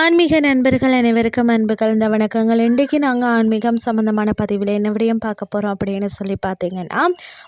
ஆன்மீக நண்பர்கள் அனைவருக்கும் அன்பு கலந்த வணக்கங்கள். இன்றைக்கு நாங்கள் ஆன்மீகம் சம்மந்தமான பதிவில் என்ன விடயம் பார்க்க போகிறோம் அப்படின்னு சொல்லி பார்த்தீங்கன்னா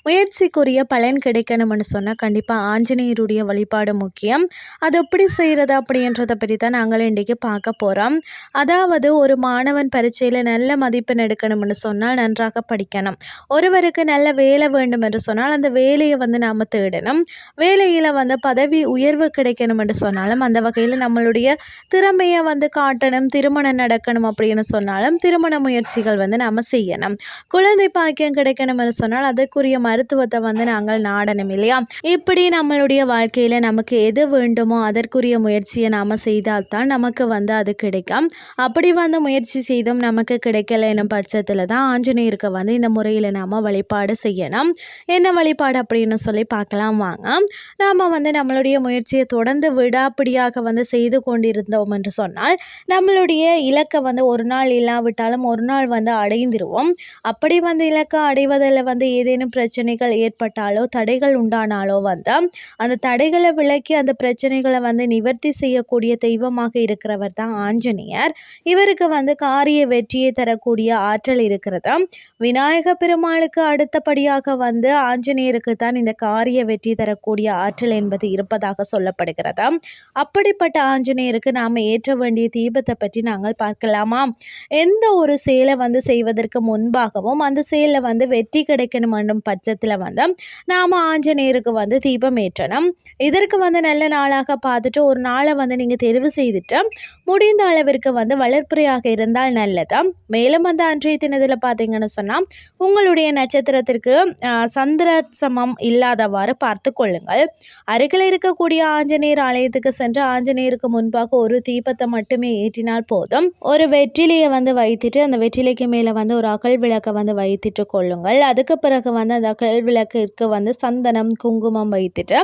முயற்சிக்குரிய பலன் கிடைக்கணும்னு சொன்னால் கண்டிப்பாக ஆஞ்சநேயருடைய வழிபாடு முக்கியம். அது எப்படி செய்கிறது அப்படின்றத பற்றி தான் நாங்கள் இன்றைக்கு பார்க்க போகிறோம் அதாவது ஒரு மாணவன் பரீட்சையில் நல்ல மதிப்பெண் எடுக்கணும்னு சொன்னால் நன்றாக படிக்கணும். ஒருவருக்கு நல்ல வேலை வேண்டும் என்று சொன்னால் அந்த வேலையை வந்து நாம் தேடணும். வேலையில் வந்து பதவி உயர்வு கிடைக்கணும் என்று சொன்னாலும் அந்த வகையில் நம்மளுடைய திறமையை குழந்தைய வந்து காட்டணும் திருமணம் நடக்கணும் அப்படின்னு சொன்னாலும் திருமண முயற்சிகள் வந்து நம்ம செய்யணும். குழந்தை பாக்கியம் கிடைக்கணும்னு சொன்னால் அதற்குரிய மருத்துவத்தை வந்து நாங்கள் நாடணும் இல்லையா? இப்படி நம்மளுடைய வாழ்க்கையில் நமக்கு எது வேண்டுமோ அதற்குரிய முயற்சியை நாம் செய்தால்தான் நமக்கு வந்து அது கிடைக்கும். அப்படி வந்து முயற்சி செய்தும் நமக்கு கிடைக்கல என்னும் பட்சத்தில் தான் ஆஞ்சநேயருக்கு வந்து இந்த முறையில் நாம் வழிபாடு செய்யணும். என்ன வழிபாடு அப்படின்னு சொல்லி பார்க்கலாம் வாங்க. நாம் வந்து நம்மளுடைய முயற்சியை தொடர்ந்து விடாப்பிடியாக வந்து செய்து கொண்டிருந்தோம் என்று சொன்னால் நம்மளுடைய இலக்கை வந்து ஒரு நாள் இல்லாவிட்டாலும் ஒரு நாள் வந்து அடைந்துருவோம். அப்படி வந்து இலக்கை அடைவதில் வந்து ஏதேனும் பிரச்சனைகள் ஏற்பட்டாலோ தடைகள் உண்டானாலோ வந்து அந்த தடைகளை விலக்கி அந்த பிரச்சனைகளை வந்து நிவர்த்தி செய்யக்கூடிய தெய்வமாக இருக்கிறவர் தான் ஆஞ்சநேயர். இவருக்கு வந்து காரிய வெற்றியை தரக்கூடிய ஆற்றல் இருக்கிறது. விநாயக பெருமாளுக்கு அடுத்தபடியாக வந்து ஆஞ்சநேயருக்கு தான் இந்த காரிய வெற்றி தரக்கூடிய ஆற்றல் என்பது இருப்பதாக சொல்லப்படுகிறது. அப்படிப்பட்ட ஆஞ்சநேயருக்கு நாம் ஏற்ற வேண்டிய தீபத்தை பற்றி நாங்கள் பார்க்கலாமா? எந்த ஒரு செயலை வந்து செய்வதற்கு முன்பாகவும் அந்த செயலில் வந்து வெற்றி கிடைக்கணும் என்னும் பட்சத்தில் வந்து நாம் ஆஞ்சநேயருக்கு வந்து தீபம் ஏற்றணும். இதற்கு வந்து நல்ல நாளாக பார்த்துட்டு ஒரு நாளை வந்து நீங்கள் தெரிவு செய்துட்டு முடிந்த அளவிற்கு வந்து வளர்ப்புறையாக இருந்தால் நல்லது. மேலும் வந்து அன்றைய தினத்தில் பார்த்தீங்கன்னு சொன்னால் உங்களுடைய நட்சத்திரத்திற்கு சந்திர சமம் இல்லாதவாறு பார்த்து கொள்ளுங்கள். அருகில் இருக்கக்கூடிய ஆஞ்சநேயர் ஆலயத்துக்கு சென்று ஆஞ்சநேயருக்கு முன்பாக ஒரு தீபத்தை மட்டுமே ஏற்றினால் போதும். ஒரு வெற்றிலையை வந்து வைத்துட்டு அந்த வெற்றிலைக்கு மேலே வந்து ஒரு அகல் விளக்கை வந்து வைத்துட்டு கொள்ளுங்கள். அதுக்கு பிறகு வந்து அந்த அகல் விளக்கிற்கு வந்து சந்தனம் குங்குமம் வைத்துட்டு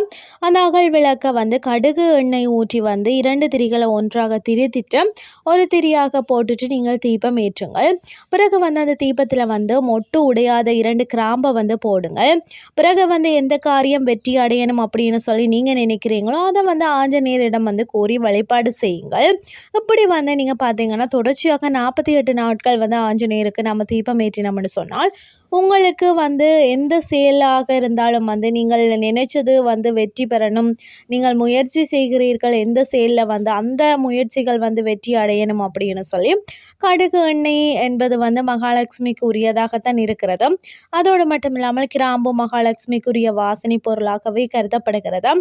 அந்த அகல் விளக்கை வந்து கடுகு எண்ணெய் ஊற்றி வந்து இரண்டு திரிகளை ஒன்றாக திரித்திட்டு ஒரு திரியாக போட்டுட்டு நீங்கள் தீபம் ஏற்றுங்கள். பிறகு வந்து அந்த தீபத்தில் வந்து மொட்டு உடையாத இரண்டு கிராம்பை வந்து போடுங்கள். பிறகு வந்து எந்த காரியம் வெற்றி அடையணும் அப்படின்னு சொல்லி நீங்கள் நினைக்கிறீங்களோ அதை வந்து ஆஞ்சநேயரிடம் வந்து கோரி வழிபாடு செய்யுங்கள். இப்படி வந்து நீங்கள் பார்த்தீங்கன்னா தொடர்ச்சியாக நாற்பத்தி எட்டு நாட்கள் வந்து ஆஞ்சநேயருக்கு நம்ம தீபம் ஏற்றினோம்னு சொன்னால் உங்களுக்கு வந்து எந்த செயலாக இருந்தாலும் வந்து நீங்கள் நினைச்சது வந்து வெற்றி பெறணும். நீங்கள் முயற்சி செய்கிறீர்கள் எந்த செயலில் வந்து அந்த முயற்சிகள் வந்து வெற்றி அடையணும் அப்படின்னு சொல்லி கடுகு எண்ணெய் என்பது வந்து மகாலட்சுமிக்கு உரியதாகத்தான் இருக்கிறது. அதோடு மட்டும் இல்லாமல் கிராம்பு மகாலட்சுமிக்குரிய வாசனை பொருளாகவே கருதப்படுகிறது.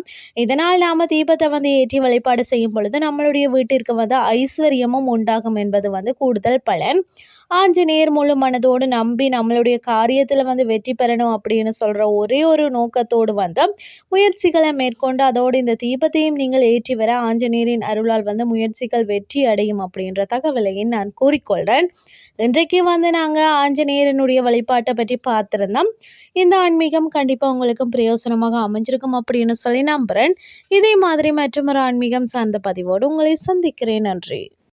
இதனால் நாம் தீபத்தை வந்து ஏற்றி வழிபாடு செய்யும் பொழுது நம்மளுடைய வீட்டிற்கு வந்து ஐஸ்வர்யமும் உண்டாகும் என்பது வந்து கூடுதல் பலன். ஆஞ்சநேயர் முழு மனதோடு நம்பி நம்மளுடைய காரியத்தில் வந்து வெற்றி பெறணும் அப்படின்னு சொல்கிற ஒரே ஒரு நோக்கத்தோடு வந்து முயற்சிகளை மேற்கொண்டு அதோடு இந்த தீபத்தையும் நீங்கள் ஏற்றி வர ஆஞ்சநேயரின் அருளால் வந்து முயற்சிகள் வெற்றி அடையும் அப்படின்ற தகவலையும் நான் கூறிக்கொள்கிறேன் இன்றைக்கு வந்து நாங்கள் ஆஞ்சநேயரனுடைய வழிபாட்டை பற்றி பார்த்துருந்தோம். இந்த ஆன்மீகம் கண்டிப்பாக உங்களுக்கும் பிரயோசனமாக அமைஞ்சிருக்கும் அப்படின்னு சொல்லி நம்புகிறேன் இதே மாதிரி மற்றும் ஒரு ஆன்மீகம் சார்ந்த பதிவோடு உங்களை சந்திக்கிறேன். நன்றி.